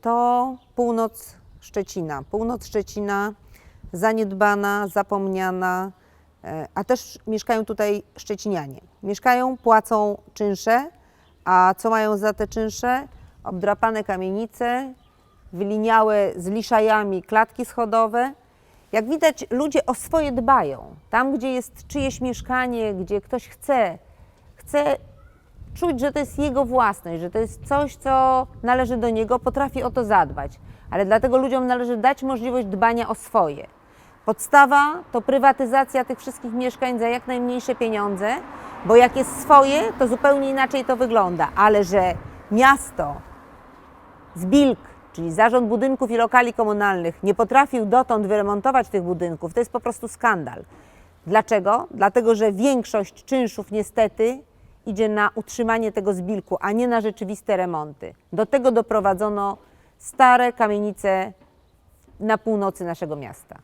to północ Szczecina. Północ Szczecina zaniedbana, zapomniana, e, a też mieszkają tutaj Szczecinianie. Mieszkają, płacą czynsze, a co mają za te czynsze? Obdrapane kamienice, wyliniałe z liszajami klatki schodowe. Jak widać, ludzie o swoje dbają. Tam, gdzie jest czyjeś mieszkanie, gdzie ktoś chce, chce czuć, że to jest jego własność, że to jest coś, co należy do niego, potrafi o to zadbać. Ale dlatego ludziom należy dać możliwość dbania o swoje. Podstawa to prywatyzacja tych wszystkich mieszkań za jak najmniejsze pieniądze, bo jak jest swoje, to zupełnie inaczej to wygląda. Ale że miasto, Zbilk, czyli Zarząd Budynków i Lokali Komunalnych, nie potrafił dotąd wyremontować tych budynków, to jest po prostu skandal. Dlaczego? Dlatego, że większość czynszów niestety idzie na utrzymanie tego zbilku, a nie na rzeczywiste remonty. Do tego doprowadzono stare kamienice na północy naszego miasta.